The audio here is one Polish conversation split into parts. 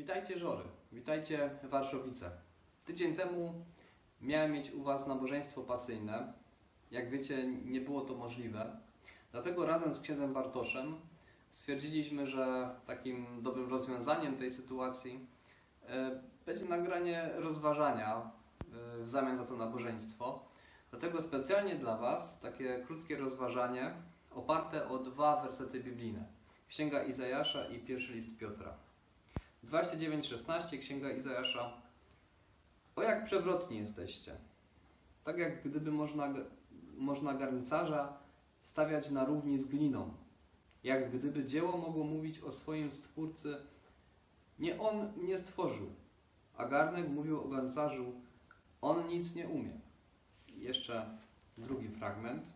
Witajcie Żory, witajcie Warszowice. Tydzień temu miałem mieć u Was nabożeństwo pasyjne. Jak wiecie, nie było to możliwe. Dlatego razem z księdzem Bartoszem stwierdziliśmy, że takim dobrym rozwiązaniem tej sytuacji e, będzie nagranie rozważania e, w zamian za to nabożeństwo. Dlatego specjalnie dla Was takie krótkie rozważanie oparte o dwa wersety biblijne. Księga Izajasza i pierwszy list Piotra. 29:16 Księga Izajasza. O jak przewrotni jesteście. Tak jak gdyby można, można garncarza stawiać na równi z gliną. Jak gdyby dzieło mogło mówić o swoim stwórcy, nie on nie stworzył, a garnek mówił o garncarzu, on nic nie umie. Jeszcze drugi fragment.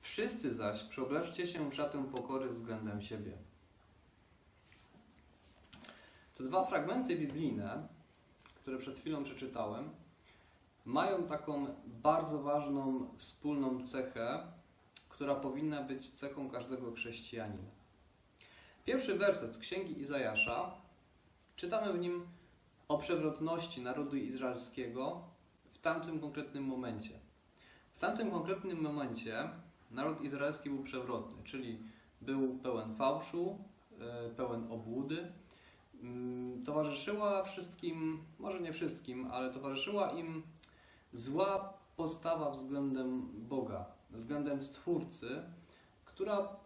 Wszyscy zaś przeobleczcie się w szatę pokory względem siebie. Te dwa fragmenty biblijne, które przed chwilą przeczytałem, mają taką bardzo ważną wspólną cechę, która powinna być cechą każdego chrześcijanina. Pierwszy werset z Księgi Izajasza, czytamy w nim o przewrotności narodu izraelskiego w tamtym konkretnym momencie. W tamtym konkretnym momencie naród izraelski był przewrotny, czyli był pełen fałszu, e, pełen obłudy, towarzyszyła wszystkim, może nie wszystkim, ale towarzyszyła im zła postawa względem Boga, względem Stwórcy, która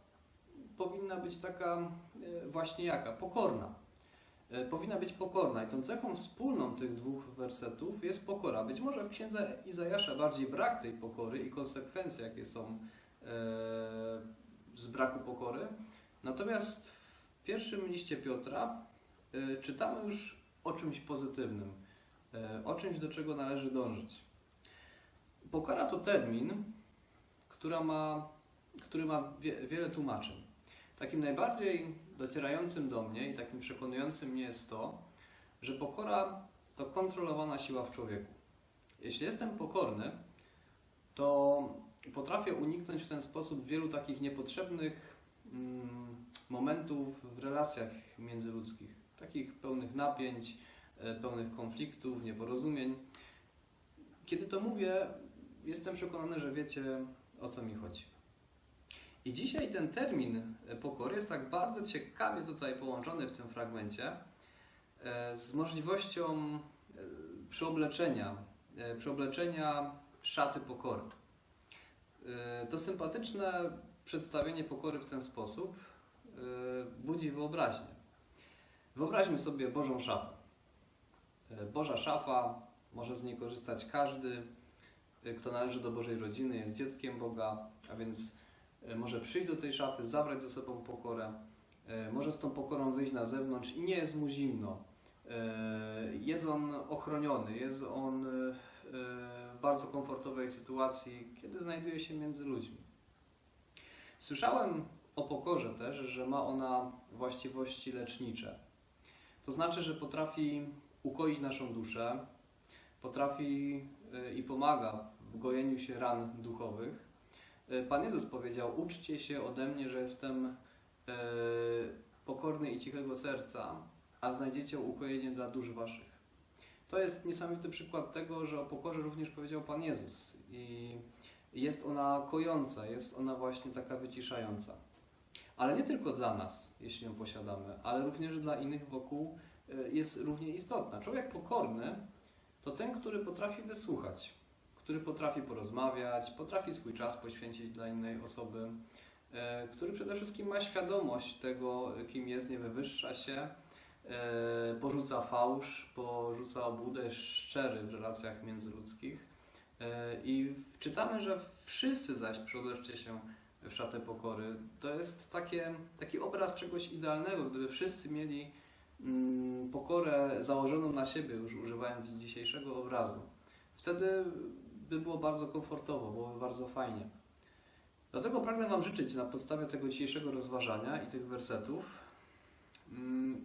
powinna być taka e, właśnie jaka? Pokorna. E, Powinna być pokorna i tą cechą wspólną tych dwóch wersetów jest pokora. Być może w księdze Izajasza bardziej brak tej pokory i konsekwencje, jakie są e, z braku pokory. Natomiast w pierwszym liście Piotra czytamy już o czymś pozytywnym, y, o czymś, do czego należy dążyć. Pokora to termin, która ma, który ma wie, wiele tłumaczeń. Takim najbardziej docierającym do mnie i takim przekonującym mnie jest to, że pokora to kontrolowana siła w człowieku. Jeśli jestem pokorny, to potrafię uniknąć w ten sposób wielu takich niepotrzebnych mm, momentów w relacjach międzyludzkich takich pełnych napięć, e, pełnych konfliktów, nieporozumień. Kiedy to mówię, jestem przekonany, że wiecie o co mi chodzi. I dzisiaj ten termin e, pokory jest tak bardzo ciekawie tutaj połączony w tym fragmencie e, z możliwością przyobleczenia, przyobleczenia szaty pokory. To sympatyczne przedstawienie pokory w ten sposób budzi wyobraźnię. Wyobraźmy sobie Bożą szafę. E, Boża szafa, może z niej korzystać każdy, e, kto należy do Bożej rodziny, jest dzieckiem Boga, a więc e, może przyjść do tej szafy, zabrać ze sobą pokorę, może z tą pokorą wyjść na zewnątrz i nie jest mu zimno. Jest on ochroniony, jest on w bardzo komfortowej sytuacji, kiedy znajduje się między ludźmi. Słyszałem o pokorze też, że ma ona właściwości lecznicze. To znaczy, że potrafi ukoić naszą duszę, potrafi y, i pomaga w gojeniu się ran duchowych. Y, Pan Jezus powiedział: Uczcie się ode mnie, że jestem y, pokorny i cichego serca, a znajdziecie ukojenie dla dusz waszych. To jest niesamowity przykład tego, że o pokorze również powiedział Pan Jezus. I jest ona kojąca, jest ona właśnie taka wyciszająca. Ale nie tylko dla nas, jeśli ją posiadamy, ale również dla innych wokół e, jest równie istotna. Człowiek pokorny to ten, który potrafi wysłuchać, który potrafi porozmawiać, potrafi swój czas poświęcić dla innej osoby, e, który przede wszystkim ma świadomość tego, kim jest, nie wywyższa się, e, porzuca fałsz, porzuca obłudę, jest szczery w relacjach międzyludzkich. I czytamy, że wszyscy zaś przodleczcie się w szatę pokory. To jest takie, taki obraz czegoś idealnego, gdyby wszyscy mieli mm, pokorę założoną na siebie, już używając dzisiejszego obrazu. Wtedy by było bardzo komfortowo, byłoby bardzo fajnie. Dlatego pragnę Wam życzyć na podstawie tego dzisiejszego rozważania i tych wersetów, mm,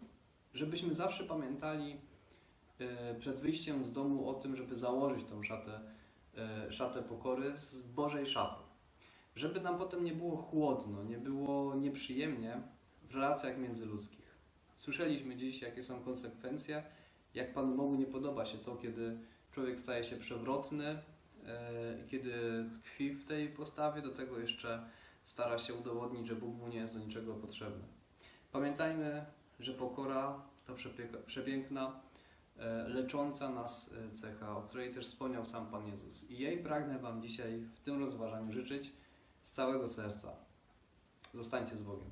żebyśmy zawsze pamiętali e, przed wyjściem z domu o tym, żeby założyć tą szatę, e, szatę pokory z Bożej szafy żeby nam potem nie było chłodno, nie było nieprzyjemnie w relacjach międzyludzkich. Słyszeliśmy dziś, jakie są konsekwencje, jak Panu Bogu nie podoba się to, kiedy człowiek staje się przewrotny, e, kiedy tkwi w tej postawie, do tego jeszcze stara się udowodnić, że Bóg mu nie jest do niczego potrzebny. Pamiętajmy, że pokora to przepiękna, e, lecząca nas e, cecha, o której też wspomniał sam Pan Jezus. I jej pragnę Wam dzisiaj w tym rozważaniu życzyć z całego serca. Zostańcie z Bogiem.